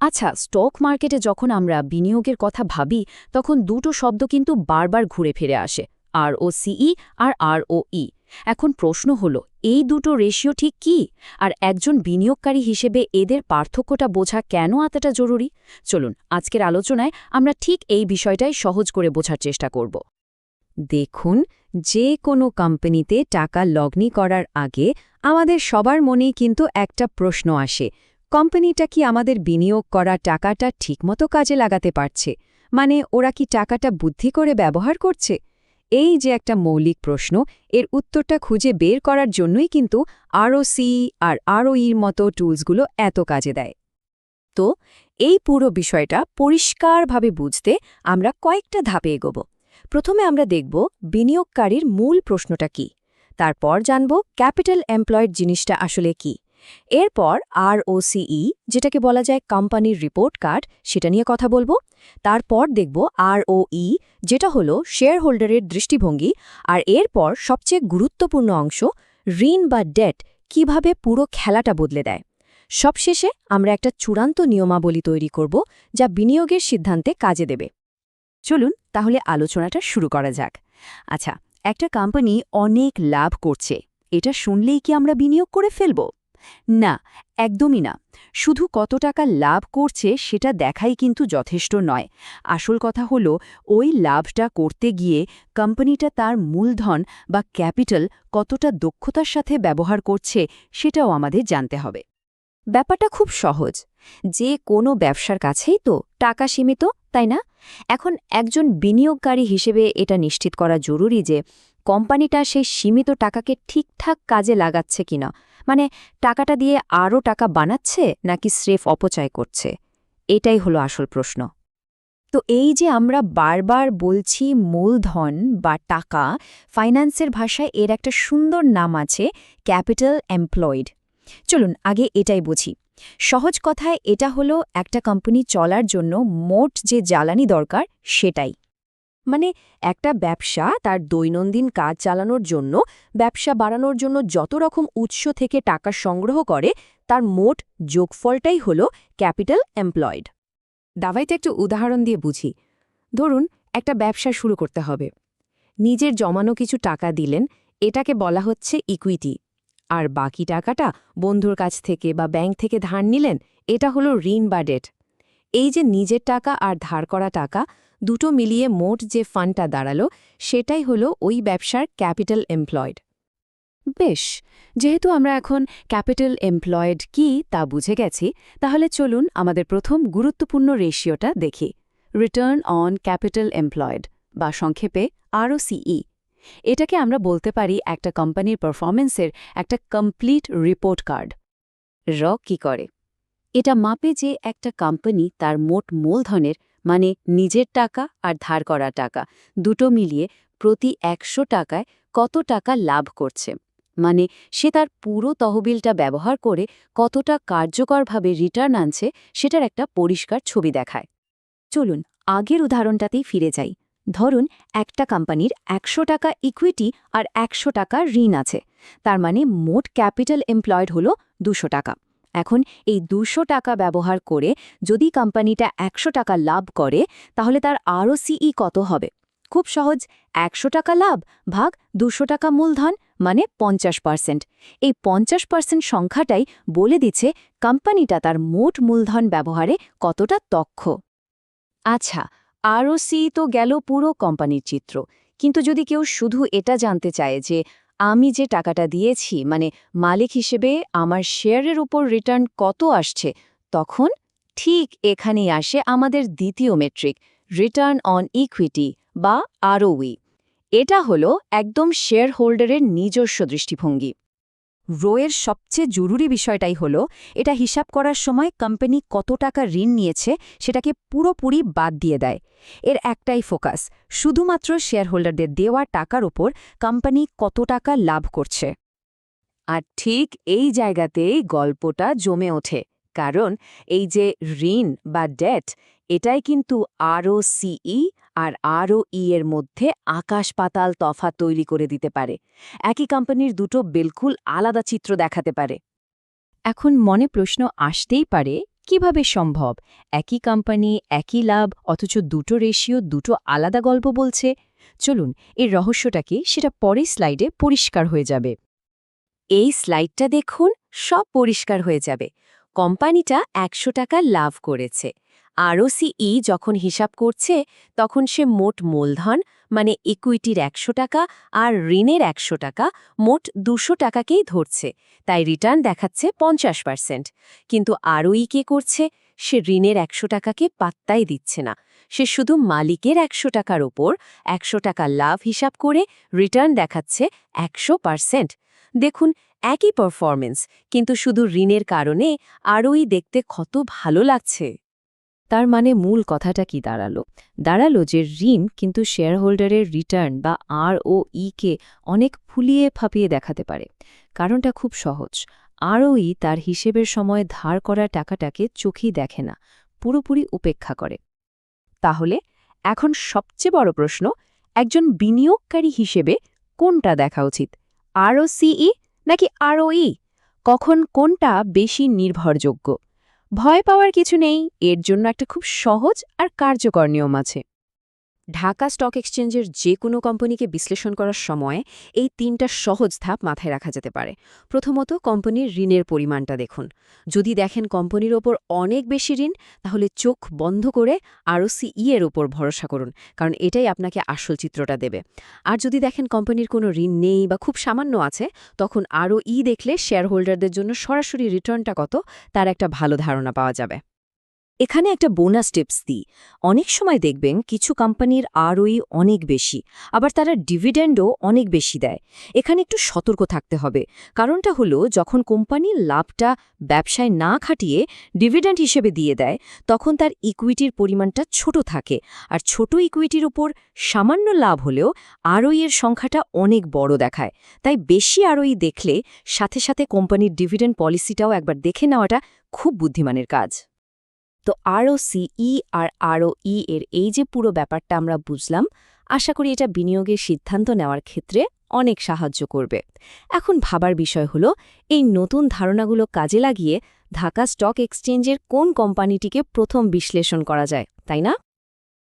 আচ্ছা স্টক মার্কেটে যখন আমরা বিনিয়োগের কথা ভাবি, তখন দুটো শব্দ কিন্তু বারবার ঘুরে ফিরে আসে আর ও সিই আর আর ও ই এখন প্রশ্ন হলো, এই দুটো রেশিও ঠিক কি? আর একজন বিনিয়োগকারী হিসেবে এদের পার্থক্যটা বোঝা কেন এতটা জরুরি? চলুন, আজকের আলোচনায় আমরা ঠিক এই বিষয়টাই সহজ করে বোঝার চেষ্টা করব। দেখুন, যে কোনো কোম্পানিতে টাকা লগ্নি করার আগে আমাদের সবার মনেই কিন্তু একটা প্রশ্ন আসে কোম্পানিটা কি আমাদের বিনিয়োগ করা টাকাটা ঠিকমতো কাজে লাগাতে পারছে? মানে ওরা কি টাকাটা বুদ্ধি করে ব্যবহার করছে? এই যে একটা মৌলিক প্রশ্ন, এর উত্তরটা খুঁজে বের করার জন্যই কিন্তু আরও সি আর আরওইর মতো টুলসগুলো এত কাজে দেয়। তো, এই পুরো বিষয়টা পরিষ্কারভাবে বুঝতে আমরা কয়েকটা ধাপে এগোব। প্রথমে আমরা দেখব বিনিয়োগকারীর মূল প্রশ্নটা কি। তারপর জানব ক্যাপিটাল এমপ্লয়েড জিনিসটা আসলে কি। এরপর আরওসিই, যেটাকে বলা যায় কোম্পানির রিপোর্ট কার্ড সেটা নিয়ে কথা বলব। তারপর দেখব আরওই, যেটা হলো শেয়ার হোল্ডারের দৃষ্টিভঙ্গি, আর এরপর সবচেয়ে গুরুত্বপূর্ণ অংশ, ঋণ বা ডেট কীভাবে পুরো খেলাটা বদলে দেয়। সবশেষে আমরা একটা চূড়ান্ত নিয়মাবলী তৈরি করব, যা বিনিয়োগের সিদ্ধান্তে কাজে দেবে। চলুন তাহলে আলোচনাটা শুরু করা যাক। আচ্ছা একটা কোম্পানি অনেক লাভ করছে, এটা শুনলেই কি আমরা বিনিয়োগ করে ফেলব? না, একদমই না। শুধু কত টাকা লাভ করছে সেটা দেখাই কিন্তু যথেষ্ট নয়। আসল কথা হলো, ওই লাভটা করতে গিয়ে কোম্পানিটা তার মূলধন বা ক্যাপিটাল কতটা দক্ষতার সাথে ব্যবহার করছে সেটাও আমাদের জানতে হবে। ব্যাপারটা খুব সহজ। যে কোনো ব্যবসার কাছেই তো টাকা সীমিত, তাই না? এখন একজন বিনিয়োগকারী হিসেবে এটা নিশ্চিত করা জরুরি যে কোম্পানিটা সেই সীমিত টাকাকে ঠিকঠাক কাজে লাগাচ্ছে কিনা। মানে টাকাটা দিয়ে আরও টাকা বানাচ্ছে নাকি স্রেফ অপচয় করছে? এটাই হলো আসল প্রশ্ন। তো এই যে আমরা বারবার বলছি মূলধন বা টাকা, ফাইন্যান্সের ভাষায় এর একটা সুন্দর নাম আছে ক্যাপিটাল এমপ্লয়েড। চলুন আগে এটাই বুঝি। সহজ কথায় এটা হলো একটা কোম্পানি চলার জন্য মোট যে জ্বালানি দরকার সেটাই। মানে একটা ব্যবসা তার দৈনন্দিন কাজ চালানোর জন্য, ব্যবসা বাড়ানোর জন্য যত রকম উৎস থেকে টাকা সংগ্রহ করে, তার মোট যোগফলটাই হল ক্যাপিটাল এমপ্লয়েড। দাবাইতে একটু উদাহরণ দিয়ে বুঝি। ধরুন, একটা ব্যবসা শুরু করতে হবে। নিজের জমানো কিছু টাকা দিলেন, এটাকে বলা হচ্ছে ইকুইটি আর বাকি টাকাটা বন্ধুর কাছ থেকে বা ব্যাংক থেকে ধার নিলেন, এটা হলো ঋণ বা ডেট এই যে নিজের টাকা আর ধার করা টাকা দুটো মিলিয়ে মোট যে ফান্ডটা দাঁড়াল, সেটাই হলো ওই ব্যবসার ক্যাপিটাল এমপ্লয়েড। বেশ, যেহেতু আমরা এখন ক্যাপিটাল এমপ্লয়েড কি তা বুঝে গেছি, তাহলে চলুন আমাদের প্রথম গুরুত্বপূর্ণ রেশিওটা দেখি। রিটার্ন অন ক্যাপিটাল এমপ্লয়েড, বা সংক্ষেপে আরও সিই এটাকে আমরা বলতে পারি একটা কোম্পানির পারফরমেন্সের একটা কমপ্লিট রিপোর্ট কার্ড। র কি করে? এটা মাপে যে একটা কোম্পানি তার মোট মূলধনের মানে নিজের টাকা আর ধার করা টাকা, দুটো মিলিয়ে প্রতি একশো টাকায় কত টাকা লাভ করছে। মানে সে তার পুরো তহবিলটা ব্যবহার করে কতটা কার্যকরভাবে রিটার্ন আনছে সেটার একটা পরিষ্কার ছবি দেখায়। চলুন, আগের উদাহরণটাতেই ফিরে যাই। ধরুন, একটা কোম্পানির একশো টাকা ইকুইটি আর একশো টাকা ঋণ আছে। তার মানে মোট ক্যাপিটাল এমপ্লয়েড হল দুশো টাকা। এখন এই দুশো টাকা ব্যবহার করে যদি কোম্পানিটা একশো টাকা লাভ করে, তাহলে তার আরও সিই কত হবে? খুব সহজ, একশো টাকা লাভ ভাগ দুশো টাকা মূলধন মানে পঞ্চাশ পার্সেন্ট। এই পঞ্চাশ পার্সেন্ট সংখ্যাটাই বলে দিচ্ছে কোম্পানিটা তার মোট মূলধন ব্যবহারে কতটা দক্ষ। আচ্ছা আরও সি তো গেল পুরো কোম্পানির চিত্র। কিন্তু যদি কেউ শুধু এটা জানতে চায় যে আমি যে টাকাটা দিয়েছি মানে মালিক হিসেবে আমার শেয়ারের উপর রিটার্ন কত আসছে, তখন ঠিক এখানেই আসে আমাদের দ্বিতীয় মেট্রিক, রিটার্ন অন ইকুইটি বা আরওই এটা হলো একদম শেয়ার হোল্ডারের নিজস্ব দৃষ্টিভঙ্গি। রোয়ের সবচেয়ে জরুরি বিষয়টাই হল, এটা হিসাব করার সময় কোম্পানি কত টাকা ঋণ নিয়েছে সেটাকে পুরোপুরি বাদ দিয়ে দেয়। এর একটাই ফোকাস শুধুমাত্র শেয়ারহোল্ডারদের দেওয়া টাকার ওপর কোম্পানি কত টাকা লাভ করছে। আর ঠিক এই জায়গাতেই গল্পটা জমে ওঠে, কারণ এই যে ঋণ বা ডেট এটাই কিন্তু আরও সিই আর আরও ই এর মধ্যে আকাশ পাতাল তফাৎ তৈরি করে দিতে পারে। একই কোম্পানির দুটো বিলকুল আলাদা চিত্র দেখাতে পারে। এখন মনে প্রশ্ন আসতেই পারে, কীভাবে সম্ভব? একই কোম্পানি, একই লাভ, অথচ দুটো রেশিও দুটো আলাদা গল্প বলছে? চলুন, এর রহস্যটা কি সেটা পরের স্লাইডে পরিষ্কার হয়ে যাবে। এই স্লাইডটা দেখুন, সব পরিষ্কার হয়ে যাবে। কোম্পানিটা একশো টাকা লাভ করেছে। আরওসিই যখন হিসাব করছে, তখন সে মোট মূলধন মানে ইকুইটির একশো টাকা আর ঋণের একশো টাকা, মোট দুশো টাকাকেই ধরছে। তাই রিটার্ন দেখাচ্ছে পঞ্চাশ পার্সেন্ট কিন্তু আরওই কে করছে? সে ঋণের একশো টাকাকে পাত্তাই দিচ্ছে না। সে শুধু মালিকের একশো টাকার ওপর একশো টাকা লাভ হিসাব করে রিটার্ন দেখাচ্ছে একশো পার্সেন্ট দেখুন, একই পারফরমেন্স কিন্তু শুধু ঋণের কারণে আরওই দেখতে কত ভালো লাগছে। তার মানে মূল কথাটা কি দাঁড়াল? দাঁড়াল যে ঋণ কিন্তু শেয়ারহোল্ডারের রিটার্ন বা আর ও কে অনেক ফুলিয়ে ফাঁপিয়ে দেখাতে পারে। কারণটা খুব সহজ। আরওই তার হিসেবের সময় ধার করা টাকাটাকে চোখেই দেখে না, পুরোপুরি উপেক্ষা করে। তাহলে এখন সবচেয়ে বড় প্রশ্ন, একজন বিনিয়োগকারী হিসেবে কোনটা দেখা উচিত? আরওসিই নাকি আরওই কখন কোনটা বেশি নির্ভরযোগ্য? ভয় পাওয়ার কিছু নেই এর জন্য একটা খুব সহজ আর কার্যকর নিয়ম আছে। ঢাকা স্টক এক্সচেঞ্জের যে কোনো কোম্পানিকে বিশ্লেষণ করার সময় এই তিনটা সহজ ধাপ মাথায় রাখা যেতে পারে। প্রথমত, কোম্পানির ঋণের পরিমাণটা দেখুন। যদি দেখেন কোম্পানির ওপর অনেক বেশি ঋণ, তাহলে চোখ বন্ধ করে আরও সিই এর ওপর ভরসা করুন, কারণ এটাই আপনাকে আসল চিত্রটা দেবে। আর যদি দেখেন কোম্পানির কোনো ঋণ নেই বা খুব সামান্য আছে, তখন আরও ই দেখলে শেয়ার হোল্ডারদের জন্য সরাসরি রিটার্নটা কত, তার একটা ভালো ধারণা পাওয়া যাবে। এখানে একটা বোনাস টিপস দিই। অনেক সময় দেখবেন কিছু কোম্পানির আরওই অনেক বেশি, আবার তারা ডিভিডেন্ডও অনেক বেশি দেয়। এখানে একটু সতর্ক থাকতে হবে। কারণটা হলো, যখন কোম্পানির লাভটা ব্যবসায় না খাটিয়ে ডিভিডেন্ড হিসেবে দিয়ে দেয়, তখন তার ইকুইটির পরিমাণটা ছোট থাকে। আর ছোট ইকুইটির উপর সামান্য লাভ হলেও আরওই এর সংখ্যাটা অনেক বড় দেখায়। তাই বেশি আরওই দেখলে সাথে সাথে কোম্পানির ডিভিডেন্ড পলিসিটাও একবার দেখে নেওয়াটা খুব বুদ্ধিমানের কাজ। তো আরও সিই আর আরও ই এর এই যে পুরো ব্যাপারটা আমরা বুঝলাম, আশা করি এটা বিনিয়োগের সিদ্ধান্ত নেওয়ার ক্ষেত্রে অনেক সাহায্য করবে। এখন ভাবার বিষয় হল, এই নতুন ধারণাগুলো কাজে লাগিয়ে ঢাকা স্টক এক্সচেঞ্জের কোন কোম্পানিটিকে প্রথম বিশ্লেষণ করা যায়, তাই না?